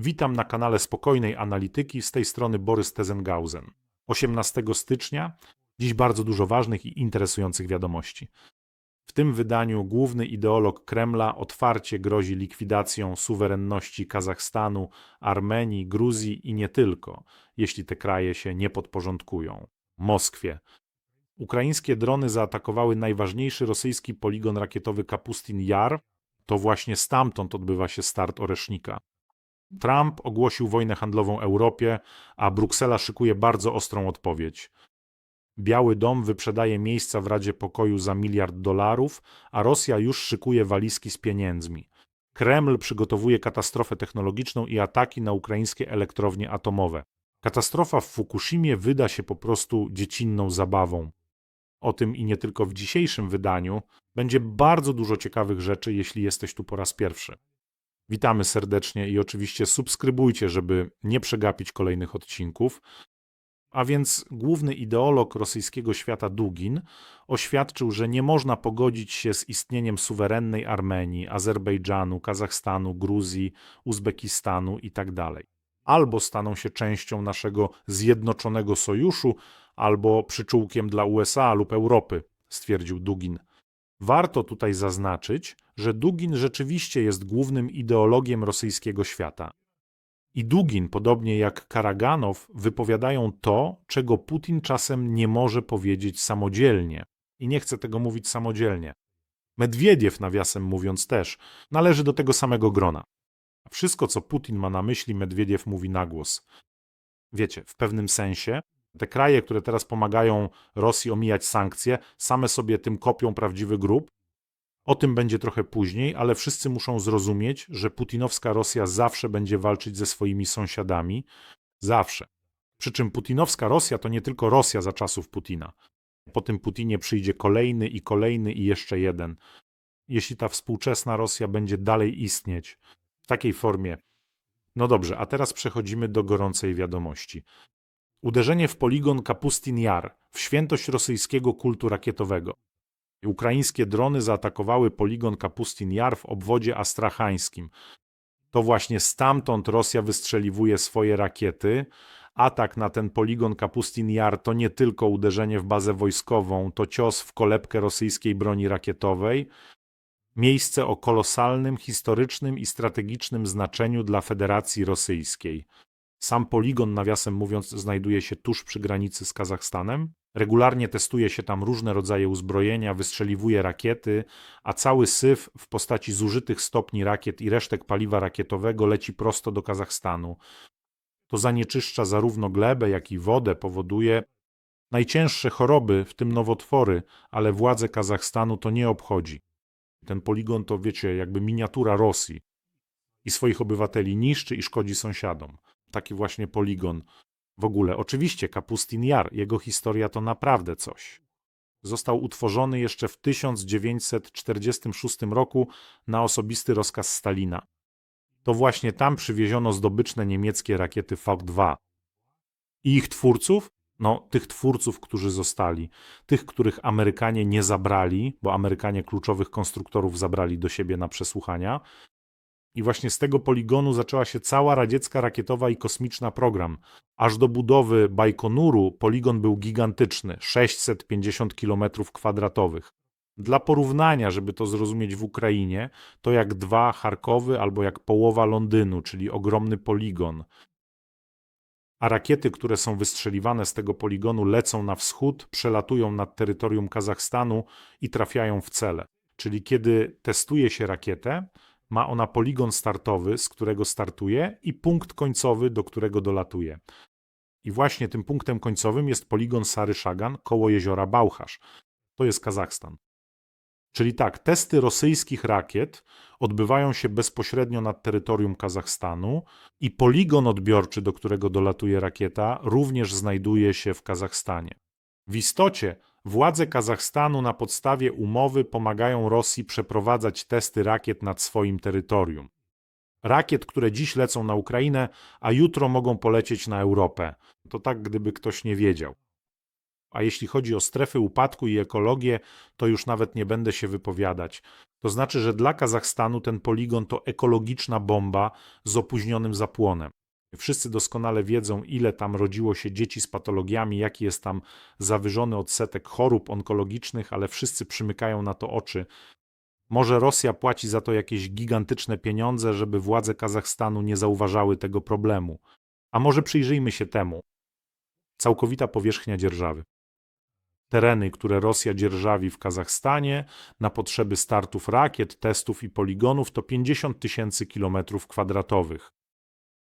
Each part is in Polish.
Witam na kanale Spokojnej Analityki, z tej strony Borys Tezengausen. 18 stycznia, dziś bardzo dużo ważnych i interesujących wiadomości. W tym wydaniu główny ideolog Kremla otwarcie grozi likwidacją suwerenności Kazachstanu, Armenii, Gruzji i nie tylko, jeśli te kraje się nie podporządkują. Moskwie. Ukraińskie drony zaatakowały najważniejszy rosyjski poligon rakietowy Kapustin Jar. To właśnie stamtąd odbywa się start Oresznika. Trump ogłosił wojnę handlową Europie, a Bruksela szykuje bardzo ostrą odpowiedź. Biały Dom wyprzedaje miejsca w Radzie Pokoju za miliard dolarów, a Rosja już szykuje walizki z pieniędzmi. Kreml przygotowuje katastrofę technologiczną i ataki na ukraińskie elektrownie atomowe. Katastrofa w Fukushimie wyda się po prostu dziecinną zabawą. O tym i nie tylko w dzisiejszym wydaniu będzie bardzo dużo ciekawych rzeczy, jeśli jesteś tu po raz pierwszy. Witamy serdecznie i oczywiście subskrybujcie, żeby nie przegapić kolejnych odcinków. A więc główny ideolog rosyjskiego świata Dugin oświadczył, że nie można pogodzić się z istnieniem suwerennej Armenii, Azerbejdżanu, Kazachstanu, Gruzji, Uzbekistanu itd. Albo staną się częścią naszego zjednoczonego sojuszu, albo przyczółkiem dla USA lub Europy, stwierdził Dugin. Warto tutaj zaznaczyć, że Dugin rzeczywiście jest głównym ideologiem rosyjskiego świata. I Dugin, podobnie jak Karaganow, wypowiadają to, czego Putin czasem nie może powiedzieć samodzielnie. I nie chcę tego mówić samodzielnie. Medwiediew, nawiasem mówiąc, też należy do tego samego grona. Wszystko, co Putin ma na myśli, Medwiediew mówi na głos. Wiecie, w pewnym sensie te kraje, które teraz pomagają Rosji omijać sankcje, same sobie tym kopią prawdziwy grób. O tym będzie trochę później, ale wszyscy muszą zrozumieć, że putinowska Rosja zawsze będzie walczyć ze swoimi sąsiadami. Zawsze. Przy czym putinowska Rosja to nie tylko Rosja za czasów Putina. Po tym Putinie przyjdzie kolejny i kolejny i jeszcze jeden. Jeśli ta współczesna Rosja będzie dalej istnieć w takiej formie. No dobrze, a teraz przechodzimy do gorącej wiadomości. Uderzenie w poligon Kapustin Jar, w świętość rosyjskiego kultu rakietowego. Ukraińskie drony zaatakowały poligon Kapustin Jar w obwodzie astrachańskim. To właśnie stamtąd Rosja wystrzeliwuje swoje rakiety. Atak na ten poligon Kapustin Jar to nie tylko uderzenie w bazę wojskową, to cios w kolebkę rosyjskiej broni rakietowej. Miejsce o kolosalnym historycznym i strategicznym znaczeniu dla Federacji Rosyjskiej. Sam poligon, nawiasem mówiąc, znajduje się tuż przy granicy z Kazachstanem. Regularnie testuje się tam różne rodzaje uzbrojenia, wystrzeliwuje rakiety, a cały syf w postaci zużytych stopni rakiet i resztek paliwa rakietowego leci prosto do Kazachstanu. To zanieczyszcza zarówno glebę, jak i wodę, powoduje najcięższe choroby, w tym nowotwory, ale władze Kazachstanu to nie obchodzi. Ten poligon to, wiecie, jakby miniatura Rosji i swoich obywateli niszczy i szkodzi sąsiadom taki właśnie poligon w ogóle. Oczywiście Kapustin Jar, jego historia to naprawdę coś. Został utworzony jeszcze w 1946 roku na osobisty rozkaz Stalina. To właśnie tam przywieziono zdobyczne niemieckie rakiety V2. I ich twórców? No, tych twórców, którzy zostali, tych, których Amerykanie nie zabrali, bo Amerykanie kluczowych konstruktorów zabrali do siebie na przesłuchania, i właśnie z tego poligonu zaczęła się cała radziecka rakietowa i kosmiczna program. Aż do budowy Bajkonuru poligon był gigantyczny 650 km kwadratowych. Dla porównania, żeby to zrozumieć w Ukrainie, to jak dwa Charkowy albo jak połowa Londynu, czyli ogromny poligon. A rakiety, które są wystrzeliwane z tego poligonu, lecą na wschód, przelatują nad terytorium Kazachstanu i trafiają w cele. Czyli kiedy testuje się rakietę, ma ona poligon startowy, z którego startuje, i punkt końcowy, do którego dolatuje. I właśnie tym punktem końcowym jest poligon Sary Szagan koło jeziora Bałchasz. To jest Kazachstan. Czyli tak, testy rosyjskich rakiet odbywają się bezpośrednio nad terytorium Kazachstanu i poligon odbiorczy, do którego dolatuje rakieta, również znajduje się w Kazachstanie. W istocie Władze Kazachstanu na podstawie umowy pomagają Rosji przeprowadzać testy rakiet nad swoim terytorium. Rakiet, które dziś lecą na Ukrainę, a jutro mogą polecieć na Europę. To tak, gdyby ktoś nie wiedział. A jeśli chodzi o strefy upadku i ekologię, to już nawet nie będę się wypowiadać. To znaczy, że dla Kazachstanu ten poligon to ekologiczna bomba z opóźnionym zapłonem. Wszyscy doskonale wiedzą, ile tam rodziło się dzieci z patologiami, jaki jest tam zawyżony odsetek chorób onkologicznych, ale wszyscy przymykają na to oczy. Może Rosja płaci za to jakieś gigantyczne pieniądze, żeby władze Kazachstanu nie zauważały tego problemu. A może przyjrzyjmy się temu. Całkowita powierzchnia dzierżawy. Tereny, które Rosja dzierżawi w Kazachstanie na potrzeby startów rakiet, testów i poligonów to 50 tysięcy kilometrów kwadratowych.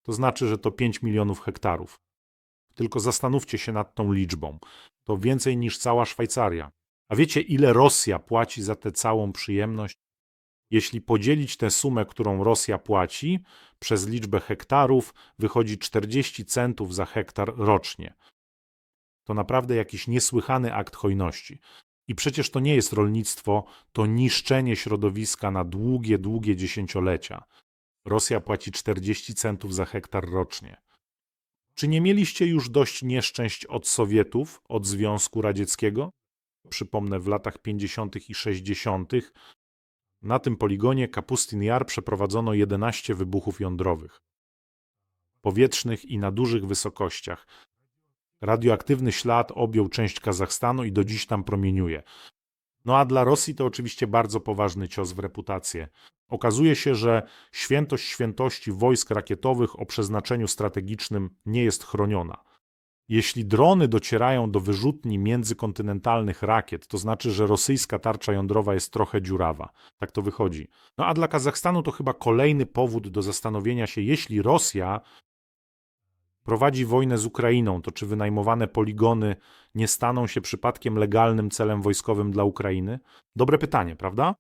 To znaczy, że to 5 milionów hektarów. Tylko zastanówcie się nad tą liczbą. To więcej niż cała Szwajcaria. A wiecie, ile Rosja płaci za tę całą przyjemność? Jeśli podzielić tę sumę, którą Rosja płaci, przez liczbę hektarów, wychodzi 40 centów za hektar rocznie. To naprawdę jakiś niesłychany akt hojności. I przecież to nie jest rolnictwo, to niszczenie środowiska na długie, długie dziesięciolecia. Rosja płaci 40 centów za hektar rocznie. Czy nie mieliście już dość nieszczęść od Sowietów, od Związku Radzieckiego? Przypomnę, w latach 50. i 60. na tym poligonie Kapustin Jar przeprowadzono 11 wybuchów jądrowych. Powietrznych i na dużych wysokościach. Radioaktywny ślad objął część Kazachstanu i do dziś tam promieniuje. No a dla Rosji to oczywiście bardzo poważny cios w reputację. Okazuje się, że świętość świętości wojsk rakietowych o przeznaczeniu strategicznym nie jest chroniona. Jeśli drony docierają do wyrzutni międzykontynentalnych rakiet, to znaczy, że rosyjska tarcza jądrowa jest trochę dziurawa. Tak to wychodzi. No a dla Kazachstanu to chyba kolejny powód do zastanowienia się, jeśli Rosja prowadzi wojnę z Ukrainą, to czy wynajmowane poligony nie staną się przypadkiem legalnym celem wojskowym dla Ukrainy? Dobre pytanie, prawda?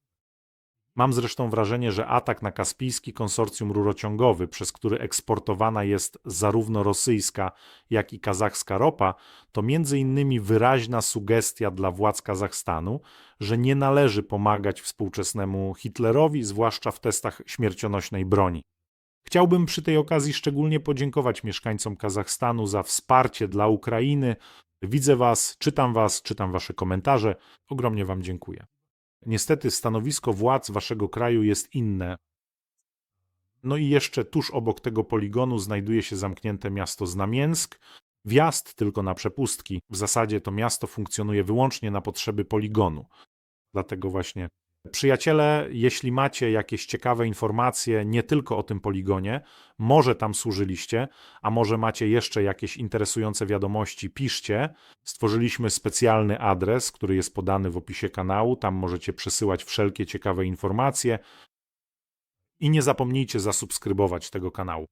Mam zresztą wrażenie, że atak na kaspijski konsorcjum rurociągowy, przez który eksportowana jest zarówno rosyjska, jak i kazachska ropa, to między innymi wyraźna sugestia dla władz Kazachstanu, że nie należy pomagać współczesnemu Hitlerowi, zwłaszcza w testach śmiercionośnej broni. Chciałbym przy tej okazji szczególnie podziękować mieszkańcom Kazachstanu za wsparcie dla Ukrainy. Widzę Was, czytam Was, czytam Wasze komentarze. Ogromnie Wam dziękuję. Niestety stanowisko władz Waszego kraju jest inne. No i jeszcze tuż obok tego poligonu znajduje się zamknięte miasto Znamiensk. Wjazd tylko na przepustki. W zasadzie to miasto funkcjonuje wyłącznie na potrzeby poligonu. Dlatego właśnie Przyjaciele, jeśli macie jakieś ciekawe informacje nie tylko o tym poligonie, może tam służyliście, a może macie jeszcze jakieś interesujące wiadomości, piszcie. Stworzyliśmy specjalny adres, który jest podany w opisie kanału. Tam możecie przesyłać wszelkie ciekawe informacje. I nie zapomnijcie zasubskrybować tego kanału.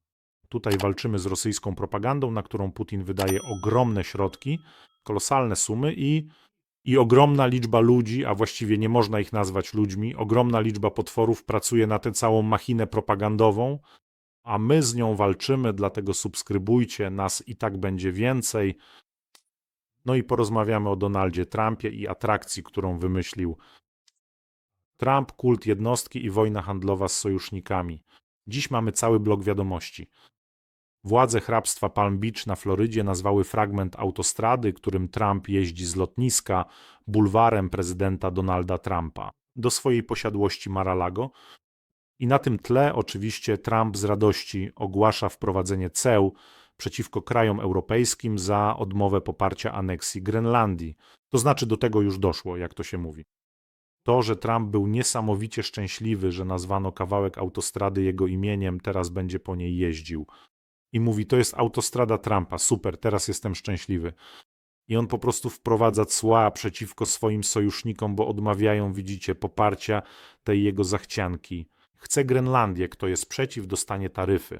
Tutaj walczymy z rosyjską propagandą, na którą Putin wydaje ogromne środki, kolosalne sumy i i ogromna liczba ludzi, a właściwie nie można ich nazwać ludźmi, ogromna liczba potworów pracuje na tę całą machinę propagandową, a my z nią walczymy, dlatego subskrybujcie, nas i tak będzie więcej. No i porozmawiamy o Donaldzie Trumpie i atrakcji, którą wymyślił. Trump, kult jednostki i wojna handlowa z sojusznikami. Dziś mamy cały blok wiadomości. Władze hrabstwa Palm Beach na Florydzie nazwały fragment autostrady, którym Trump jeździ z lotniska, bulwarem prezydenta Donalda Trumpa do swojej posiadłości Mar-a-Lago. I na tym tle oczywiście Trump z radości ogłasza wprowadzenie ceł przeciwko krajom europejskim za odmowę poparcia aneksji Grenlandii. To znaczy do tego już doszło, jak to się mówi. To, że Trump był niesamowicie szczęśliwy, że nazwano kawałek autostrady jego imieniem, teraz będzie po niej jeździł i mówi: To jest autostrada Trumpa, super, teraz jestem szczęśliwy. I on po prostu wprowadza cła przeciwko swoim sojusznikom, bo odmawiają, widzicie, poparcia tej jego zachcianki. Chce Grenlandię, kto jest przeciw, dostanie taryfy.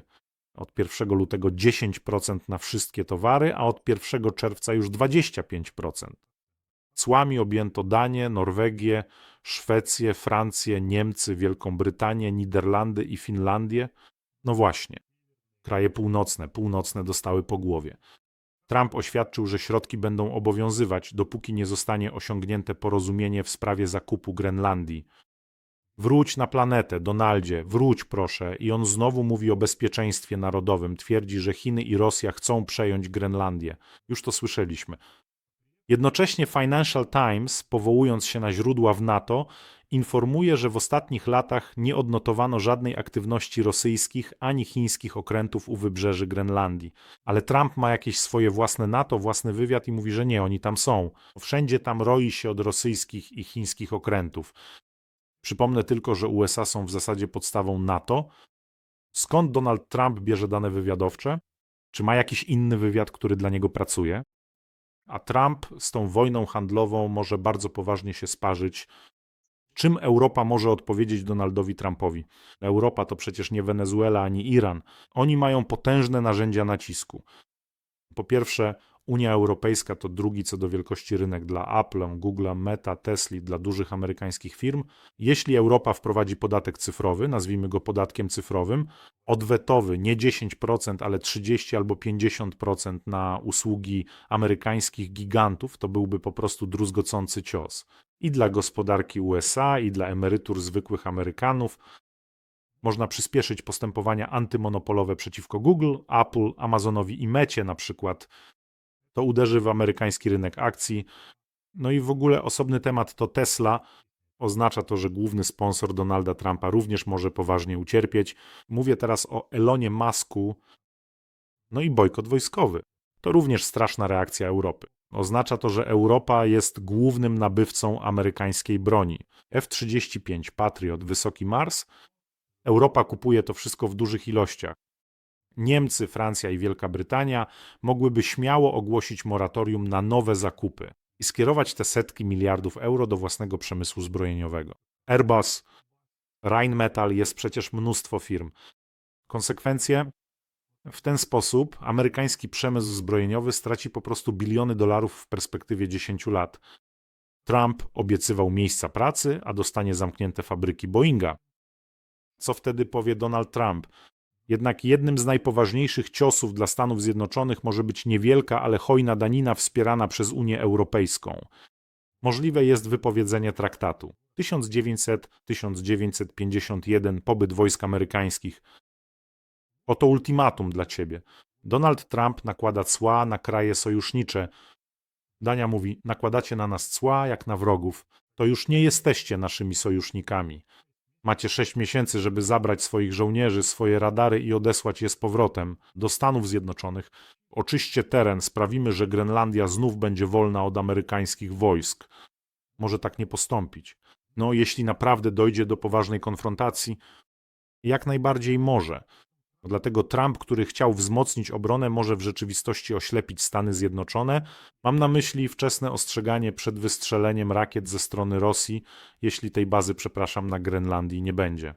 Od 1 lutego 10% na wszystkie towary, a od 1 czerwca już 25%. Cłami objęto Danię, Norwegię, Szwecję, Francję, Niemcy, Wielką Brytanię, Niderlandy i Finlandię. No właśnie. Kraje północne, północne dostały po głowie. Trump oświadczył, że środki będą obowiązywać, dopóki nie zostanie osiągnięte porozumienie w sprawie zakupu Grenlandii. Wróć na planetę, Donaldzie, wróć proszę. I on znowu mówi o bezpieczeństwie narodowym. Twierdzi, że Chiny i Rosja chcą przejąć Grenlandię. Już to słyszeliśmy. Jednocześnie Financial Times, powołując się na źródła w NATO, informuje, że w ostatnich latach nie odnotowano żadnej aktywności rosyjskich ani chińskich okrętów u wybrzeży Grenlandii. Ale Trump ma jakieś swoje własne NATO, własny wywiad i mówi, że nie, oni tam są. Wszędzie tam roi się od rosyjskich i chińskich okrętów. Przypomnę tylko, że USA są w zasadzie podstawą NATO. Skąd Donald Trump bierze dane wywiadowcze? Czy ma jakiś inny wywiad, który dla niego pracuje? A Trump z tą wojną handlową może bardzo poważnie się sparzyć. Czym Europa może odpowiedzieć Donaldowi Trumpowi? Europa to przecież nie Wenezuela ani Iran. Oni mają potężne narzędzia nacisku. Po pierwsze, Unia Europejska to drugi co do wielkości rynek dla Apple, Google, Meta, Tesla, dla dużych amerykańskich firm. Jeśli Europa wprowadzi podatek cyfrowy, nazwijmy go podatkiem cyfrowym, odwetowy nie 10%, ale 30 albo 50% na usługi amerykańskich gigantów, to byłby po prostu druzgocący cios. I dla gospodarki USA, i dla emerytur zwykłych Amerykanów. Można przyspieszyć postępowania antymonopolowe przeciwko Google, Apple, Amazonowi i Mecie na przykład, to uderzy w amerykański rynek akcji. No i w ogóle osobny temat to Tesla. Oznacza to, że główny sponsor Donalda Trumpa również może poważnie ucierpieć. Mówię teraz o Elonie Musku. No i bojkot wojskowy. To również straszna reakcja Europy. Oznacza to, że Europa jest głównym nabywcą amerykańskiej broni. F-35 Patriot, wysoki Mars. Europa kupuje to wszystko w dużych ilościach. Niemcy, Francja i Wielka Brytania mogłyby śmiało ogłosić moratorium na nowe zakupy i skierować te setki miliardów euro do własnego przemysłu zbrojeniowego. Airbus, Rheinmetall jest przecież mnóstwo firm. Konsekwencje? W ten sposób amerykański przemysł zbrojeniowy straci po prostu biliony dolarów w perspektywie 10 lat. Trump obiecywał miejsca pracy, a dostanie zamknięte fabryki Boeinga. Co wtedy powie Donald Trump? Jednak jednym z najpoważniejszych ciosów dla Stanów Zjednoczonych może być niewielka, ale hojna danina wspierana przez Unię Europejską. Możliwe jest wypowiedzenie traktatu. 1900-1951 pobyt wojsk amerykańskich. Oto ultimatum dla ciebie. Donald Trump nakłada cła na kraje sojusznicze. Dania mówi: Nakładacie na nas cła jak na wrogów. To już nie jesteście naszymi sojusznikami. Macie sześć miesięcy, żeby zabrać swoich żołnierzy, swoje radary i odesłać je z powrotem do Stanów Zjednoczonych. Oczyście teren, sprawimy, że Grenlandia znów będzie wolna od amerykańskich wojsk. Może tak nie postąpić. No, jeśli naprawdę dojdzie do poważnej konfrontacji, jak najbardziej może. Dlatego Trump, który chciał wzmocnić obronę, może w rzeczywistości oślepić Stany Zjednoczone. Mam na myśli wczesne ostrzeganie przed wystrzeleniem rakiet ze strony Rosji, jeśli tej bazy, przepraszam, na Grenlandii nie będzie.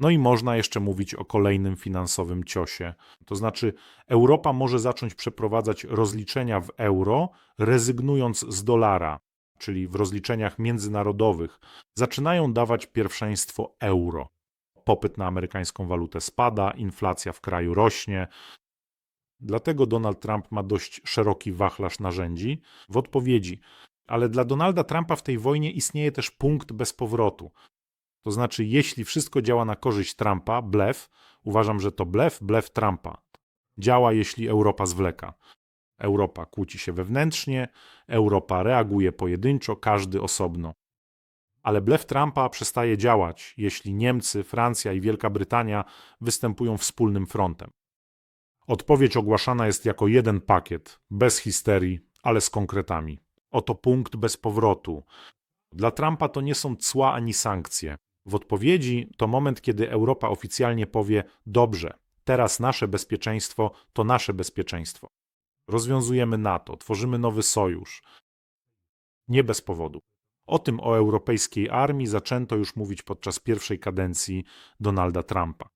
No i można jeszcze mówić o kolejnym finansowym ciosie. To znaczy, Europa może zacząć przeprowadzać rozliczenia w euro, rezygnując z dolara, czyli w rozliczeniach międzynarodowych. Zaczynają dawać pierwszeństwo euro popyt na amerykańską walutę spada, inflacja w kraju rośnie. Dlatego Donald Trump ma dość szeroki wachlarz narzędzi w odpowiedzi. Ale dla Donalda Trumpa w tej wojnie istnieje też punkt bez powrotu. To znaczy, jeśli wszystko działa na korzyść Trumpa, blef, uważam, że to blef, blef Trumpa. Działa, jeśli Europa zwleka. Europa kłóci się wewnętrznie, Europa reaguje pojedynczo, każdy osobno ale blef Trumpa przestaje działać, jeśli Niemcy, Francja i Wielka Brytania występują wspólnym frontem. Odpowiedź ogłaszana jest jako jeden pakiet, bez histerii, ale z konkretami. Oto punkt bez powrotu. Dla Trumpa to nie są cła ani sankcje. W odpowiedzi to moment, kiedy Europa oficjalnie powie: Dobrze, teraz nasze bezpieczeństwo to nasze bezpieczeństwo. Rozwiązujemy NATO, tworzymy nowy sojusz. Nie bez powodu. O tym o europejskiej armii zaczęto już mówić podczas pierwszej kadencji Donalda Trumpa.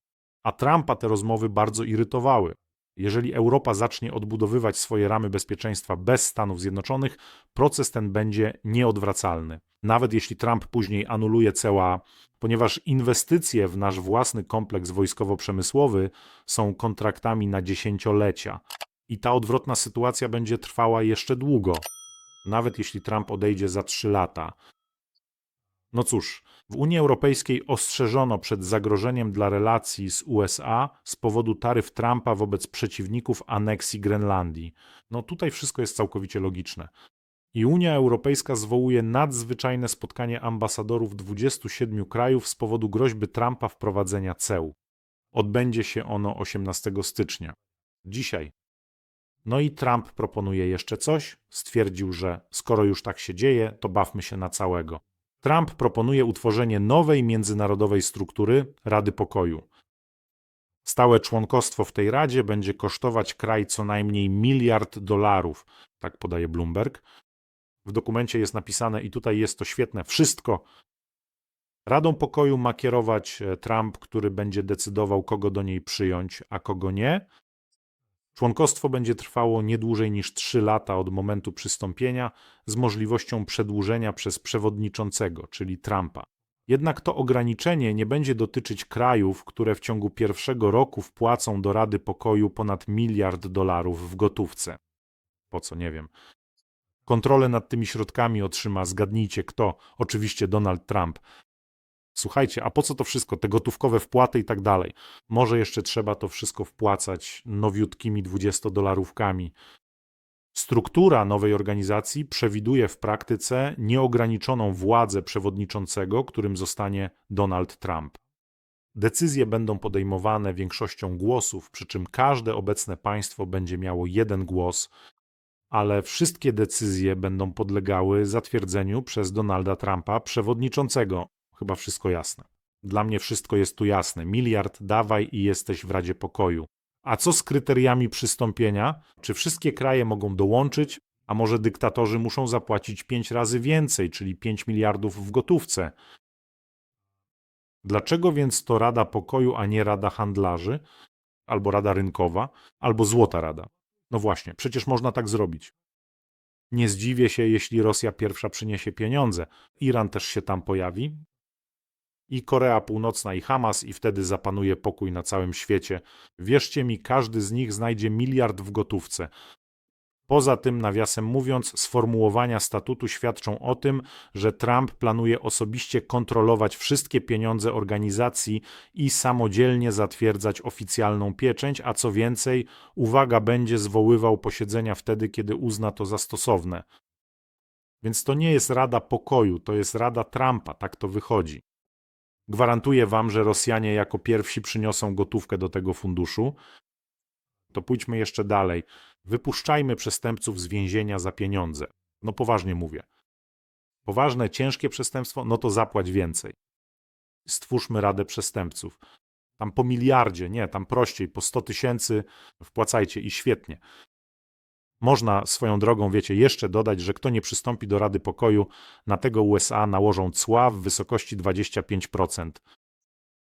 A Trumpa te rozmowy bardzo irytowały. Jeżeli Europa zacznie odbudowywać swoje ramy bezpieczeństwa bez Stanów Zjednoczonych, proces ten będzie nieodwracalny. Nawet jeśli Trump później anuluje CEA, ponieważ inwestycje w nasz własny kompleks wojskowo-przemysłowy są kontraktami na dziesięciolecia. I ta odwrotna sytuacja będzie trwała jeszcze długo nawet jeśli Trump odejdzie za trzy lata. No cóż, w Unii Europejskiej ostrzeżono przed zagrożeniem dla relacji z USA z powodu taryf Trumpa wobec przeciwników aneksji Grenlandii. No tutaj wszystko jest całkowicie logiczne. I Unia Europejska zwołuje nadzwyczajne spotkanie ambasadorów 27 krajów z powodu groźby Trumpa wprowadzenia ceł. Odbędzie się ono 18 stycznia. Dzisiaj. No i Trump proponuje jeszcze coś. Stwierdził, że skoro już tak się dzieje, to bawmy się na całego. Trump proponuje utworzenie nowej międzynarodowej struktury Rady Pokoju. Stałe członkostwo w tej radzie będzie kosztować kraj co najmniej miliard dolarów, tak podaje Bloomberg. W dokumencie jest napisane, i tutaj jest to świetne, wszystko. Radą Pokoju ma kierować e, Trump, który będzie decydował, kogo do niej przyjąć, a kogo nie. Członkostwo będzie trwało nie dłużej niż 3 lata od momentu przystąpienia, z możliwością przedłużenia przez przewodniczącego, czyli Trumpa. Jednak to ograniczenie nie będzie dotyczyć krajów, które w ciągu pierwszego roku wpłacą do Rady Pokoju ponad miliard dolarów w gotówce. Po co, nie wiem. Kontrolę nad tymi środkami otrzyma, zgadnijcie kto, oczywiście Donald Trump. Słuchajcie, a po co to wszystko? Te gotówkowe wpłaty i tak dalej. Może jeszcze trzeba to wszystko wpłacać nowiutkimi 20-dolarówkami. Struktura nowej organizacji przewiduje w praktyce nieograniczoną władzę przewodniczącego, którym zostanie Donald Trump. Decyzje będą podejmowane większością głosów, przy czym każde obecne państwo będzie miało jeden głos, ale wszystkie decyzje będą podlegały zatwierdzeniu przez Donalda Trumpa, przewodniczącego. Chyba wszystko jasne. Dla mnie wszystko jest tu jasne. Miliard dawaj i jesteś w Radzie Pokoju. A co z kryteriami przystąpienia? Czy wszystkie kraje mogą dołączyć, a może dyktatorzy muszą zapłacić pięć razy więcej, czyli 5 miliardów w gotówce? Dlaczego więc to Rada Pokoju, a nie Rada Handlarzy, albo Rada Rynkowa, albo Złota Rada? No właśnie, przecież można tak zrobić. Nie zdziwię się, jeśli Rosja pierwsza przyniesie pieniądze. Iran też się tam pojawi. I Korea Północna i Hamas, i wtedy zapanuje pokój na całym świecie. Wierzcie mi, każdy z nich znajdzie miliard w gotówce. Poza tym, nawiasem mówiąc, sformułowania statutu świadczą o tym, że Trump planuje osobiście kontrolować wszystkie pieniądze organizacji i samodzielnie zatwierdzać oficjalną pieczęć, a co więcej, uwaga, będzie zwoływał posiedzenia wtedy, kiedy uzna to za stosowne. Więc to nie jest Rada Pokoju, to jest Rada Trumpa, tak to wychodzi. Gwarantuję wam, że Rosjanie jako pierwsi przyniosą gotówkę do tego funduszu. To pójdźmy jeszcze dalej. Wypuszczajmy przestępców z więzienia za pieniądze. No poważnie mówię. Poważne, ciężkie przestępstwo, no to zapłać więcej. Stwórzmy radę przestępców. Tam po miliardzie, nie, tam prościej, po 100 tysięcy wpłacajcie i świetnie. Można swoją drogą, wiecie, jeszcze dodać, że kto nie przystąpi do Rady Pokoju, na tego USA nałożą cła w wysokości 25%.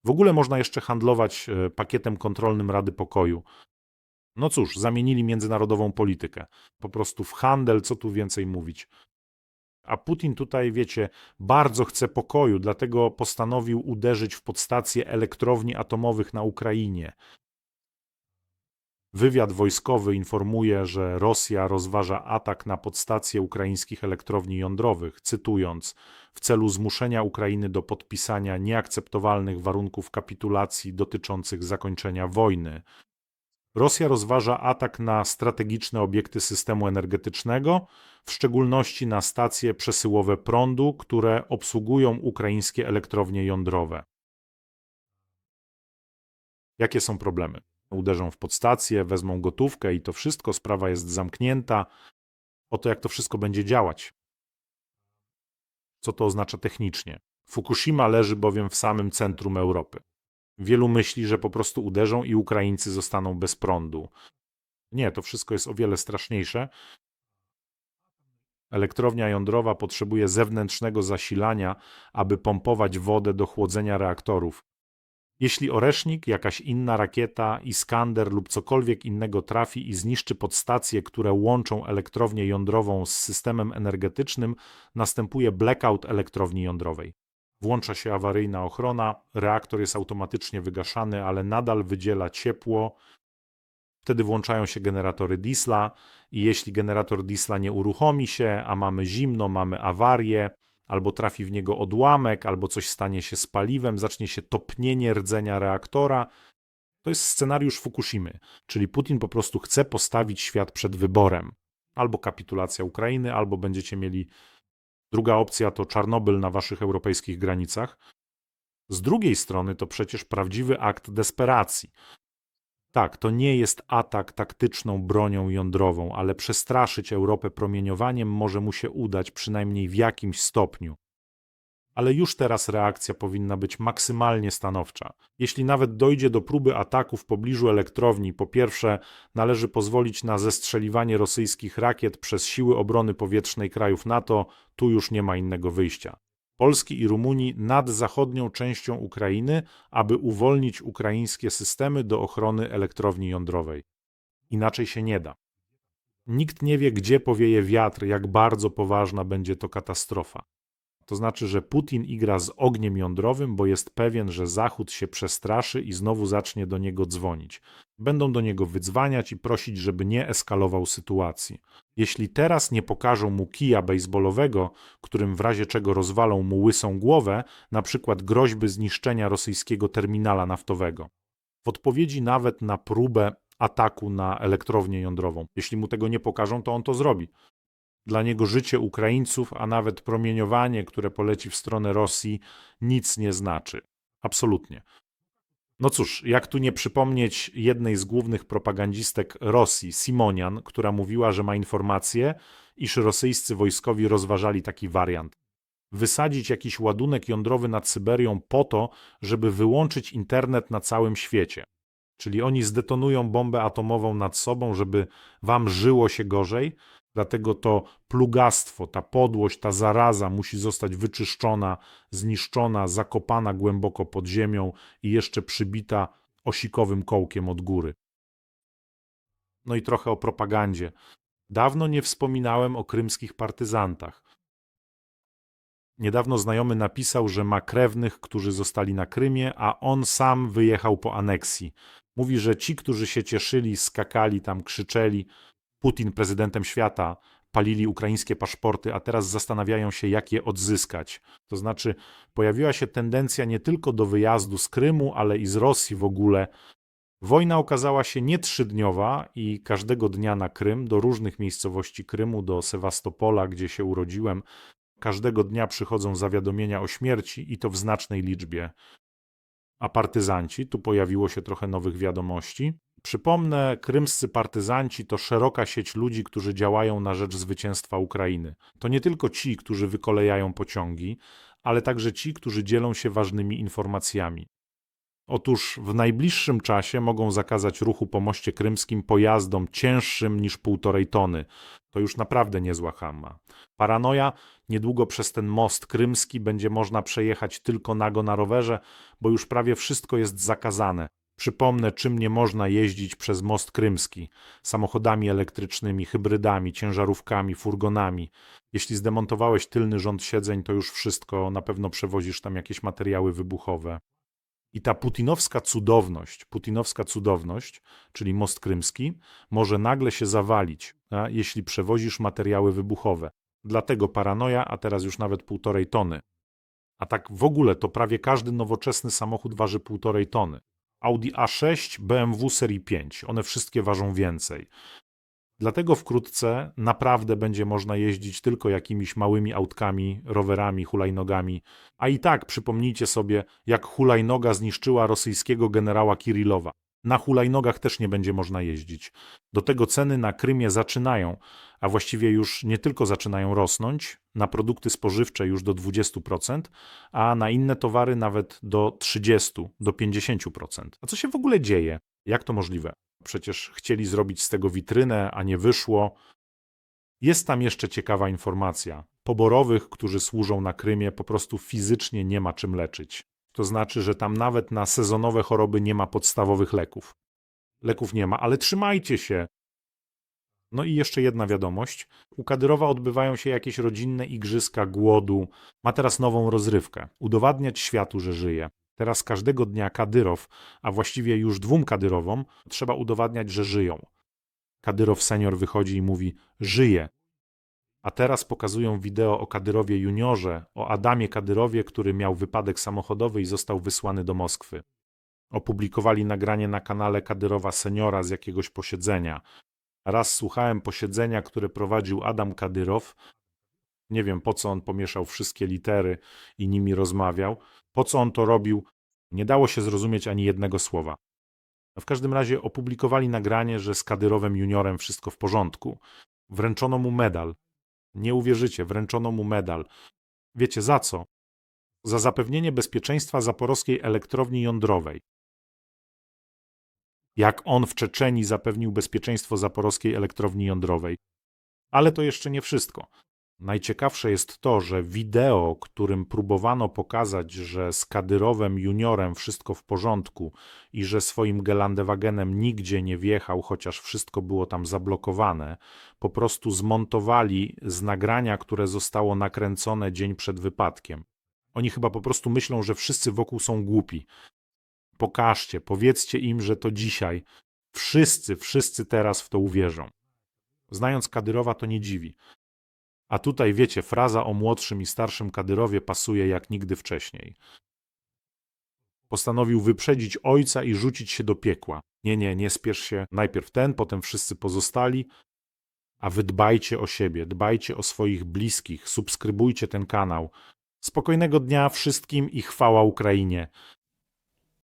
W ogóle można jeszcze handlować e, pakietem kontrolnym Rady Pokoju. No cóż, zamienili międzynarodową politykę. Po prostu w handel, co tu więcej mówić. A Putin tutaj, wiecie, bardzo chce pokoju, dlatego postanowił uderzyć w podstacje elektrowni atomowych na Ukrainie. Wywiad wojskowy informuje, że Rosja rozważa atak na podstacje ukraińskich elektrowni jądrowych, cytując, w celu zmuszenia Ukrainy do podpisania nieakceptowalnych warunków kapitulacji dotyczących zakończenia wojny. Rosja rozważa atak na strategiczne obiekty systemu energetycznego, w szczególności na stacje przesyłowe prądu, które obsługują ukraińskie elektrownie jądrowe. Jakie są problemy? Uderzą w podstację, wezmą gotówkę i to wszystko, sprawa jest zamknięta. Oto jak to wszystko będzie działać. Co to oznacza technicznie? Fukushima leży bowiem w samym centrum Europy. Wielu myśli, że po prostu uderzą i Ukraińcy zostaną bez prądu. Nie, to wszystko jest o wiele straszniejsze. Elektrownia jądrowa potrzebuje zewnętrznego zasilania, aby pompować wodę do chłodzenia reaktorów. Jeśli Oresznik, jakaś inna rakieta, Iskander lub cokolwiek innego trafi i zniszczy podstacje, które łączą elektrownię jądrową z systemem energetycznym, następuje blackout elektrowni jądrowej. Włącza się awaryjna ochrona, reaktor jest automatycznie wygaszany, ale nadal wydziela ciepło. Wtedy włączają się generatory diesla i jeśli generator diesla nie uruchomi się, a mamy zimno, mamy awarię, albo trafi w niego odłamek, albo coś stanie się z paliwem, zacznie się topnienie rdzenia reaktora. To jest scenariusz Fukushimy, czyli Putin po prostu chce postawić świat przed wyborem. Albo kapitulacja Ukrainy, albo będziecie mieli. Druga opcja to Czarnobyl na waszych europejskich granicach. Z drugiej strony to przecież prawdziwy akt desperacji. Tak, to nie jest atak taktyczną bronią jądrową, ale przestraszyć Europę promieniowaniem może mu się udać przynajmniej w jakimś stopniu. Ale już teraz reakcja powinna być maksymalnie stanowcza. Jeśli nawet dojdzie do próby ataku w pobliżu elektrowni, po pierwsze należy pozwolić na zestrzeliwanie rosyjskich rakiet przez siły obrony powietrznej krajów NATO, tu już nie ma innego wyjścia. Polski i Rumunii nad zachodnią częścią Ukrainy, aby uwolnić ukraińskie systemy do ochrony elektrowni jądrowej. Inaczej się nie da. Nikt nie wie, gdzie powieje wiatr, jak bardzo poważna będzie to katastrofa. To znaczy, że Putin igra z ogniem jądrowym, bo jest pewien, że Zachód się przestraszy i znowu zacznie do niego dzwonić. Będą do niego wydzwaniać i prosić, żeby nie eskalował sytuacji. Jeśli teraz nie pokażą mu kija bejsbolowego, którym w razie czego rozwalą mu łysą głowę, na przykład groźby zniszczenia rosyjskiego terminala naftowego. W odpowiedzi nawet na próbę ataku na elektrownię jądrową. Jeśli mu tego nie pokażą, to on to zrobi. Dla niego życie Ukraińców, a nawet promieniowanie, które poleci w stronę Rosji, nic nie znaczy. Absolutnie. No cóż, jak tu nie przypomnieć jednej z głównych propagandzistek Rosji, Simonian, która mówiła, że ma informację, iż rosyjscy wojskowi rozważali taki wariant. Wysadzić jakiś ładunek jądrowy nad Syberią po to, żeby wyłączyć internet na całym świecie. Czyli oni zdetonują bombę atomową nad sobą, żeby wam żyło się gorzej, Dlatego to plugastwo, ta podłość, ta zaraza musi zostać wyczyszczona, zniszczona, zakopana głęboko pod ziemią i jeszcze przybita osikowym kołkiem od góry. No i trochę o propagandzie. Dawno nie wspominałem o krymskich partyzantach. Niedawno znajomy napisał, że ma krewnych, którzy zostali na Krymie, a on sam wyjechał po aneksji. Mówi, że ci, którzy się cieszyli, skakali tam, krzyczeli, Putin prezydentem świata, palili ukraińskie paszporty, a teraz zastanawiają się, jak je odzyskać. To znaczy, pojawiła się tendencja nie tylko do wyjazdu z Krymu, ale i z Rosji w ogóle. Wojna okazała się nie trzydniowa i każdego dnia na Krym, do różnych miejscowości Krymu, do Sewastopola, gdzie się urodziłem, każdego dnia przychodzą zawiadomienia o śmierci i to w znacznej liczbie. A partyzanci, tu pojawiło się trochę nowych wiadomości, Przypomnę, krymscy partyzanci to szeroka sieć ludzi, którzy działają na rzecz zwycięstwa Ukrainy. To nie tylko ci, którzy wykolejają pociągi, ale także ci, którzy dzielą się ważnymi informacjami. Otóż w najbliższym czasie mogą zakazać ruchu po moście krymskim pojazdom cięższym niż półtorej tony. To już naprawdę niezła hama. Paranoja, niedługo przez ten most krymski będzie można przejechać tylko nago na rowerze, bo już prawie wszystko jest zakazane. Przypomnę, czym nie można jeździć przez most krymski: samochodami elektrycznymi, hybrydami, ciężarówkami, furgonami. Jeśli zdemontowałeś tylny rząd siedzeń, to już wszystko, na pewno przewozisz tam jakieś materiały wybuchowe. I ta putinowska cudowność, putinowska cudowność, czyli most krymski, może nagle się zawalić, a, jeśli przewozisz materiały wybuchowe. Dlatego paranoja, a teraz już nawet półtorej tony. A tak w ogóle to prawie każdy nowoczesny samochód waży półtorej tony. Audi A6, BMW serii 5. One wszystkie ważą więcej. Dlatego wkrótce naprawdę będzie można jeździć tylko jakimiś małymi autkami, rowerami, hulajnogami. A i tak przypomnijcie sobie, jak hulajnoga zniszczyła rosyjskiego generała Kirillowa. Na hulajnogach też nie będzie można jeździć. Do tego ceny na Krymie zaczynają, a właściwie już nie tylko zaczynają rosnąć, na produkty spożywcze już do 20%, a na inne towary nawet do 30, do 50%. A co się w ogóle dzieje? Jak to możliwe? Przecież chcieli zrobić z tego witrynę, a nie wyszło. Jest tam jeszcze ciekawa informacja. Poborowych, którzy służą na Krymie, po prostu fizycznie nie ma czym leczyć. To znaczy, że tam nawet na sezonowe choroby nie ma podstawowych leków. Leków nie ma, ale trzymajcie się. No i jeszcze jedna wiadomość. U Kadyrowa odbywają się jakieś rodzinne igrzyska głodu. Ma teraz nową rozrywkę. Udowadniać światu, że żyje. Teraz każdego dnia Kadyrow, a właściwie już dwóm Kadyrowom, trzeba udowadniać, że żyją. Kadyrow senior wychodzi i mówi: Żyje. A teraz pokazują wideo o Kadyrowie juniorze, o Adamie Kadyrowie, który miał wypadek samochodowy i został wysłany do Moskwy. Opublikowali nagranie na kanale Kadyrowa seniora z jakiegoś posiedzenia. Raz słuchałem posiedzenia, które prowadził Adam Kadyrow. Nie wiem, po co on pomieszał wszystkie litery i nimi rozmawiał. Po co on to robił, nie dało się zrozumieć ani jednego słowa. W każdym razie opublikowali nagranie, że z Kadyrowem juniorem wszystko w porządku. Wręczono mu medal. Nie uwierzycie, wręczono mu medal. Wiecie za co? Za zapewnienie bezpieczeństwa zaporowskiej elektrowni jądrowej. Jak on w Czeczenii zapewnił bezpieczeństwo zaporowskiej elektrowni jądrowej. Ale to jeszcze nie wszystko. Najciekawsze jest to, że wideo, którym próbowano pokazać, że z Kadyrowem juniorem wszystko w porządku i że swoim Gelandewagenem nigdzie nie wjechał, chociaż wszystko było tam zablokowane, po prostu zmontowali z nagrania, które zostało nakręcone dzień przed wypadkiem. Oni chyba po prostu myślą, że wszyscy wokół są głupi. Pokażcie, powiedzcie im, że to dzisiaj. Wszyscy, wszyscy teraz w to uwierzą. Znając Kadyrowa, to nie dziwi. A tutaj, wiecie, fraza o młodszym i starszym Kadyrowie pasuje jak nigdy wcześniej. Postanowił wyprzedzić ojca i rzucić się do piekła. Nie, nie, nie spiesz się. Najpierw ten, potem wszyscy pozostali. A wy dbajcie o siebie, dbajcie o swoich bliskich, subskrybujcie ten kanał. Spokojnego dnia wszystkim i chwała Ukrainie.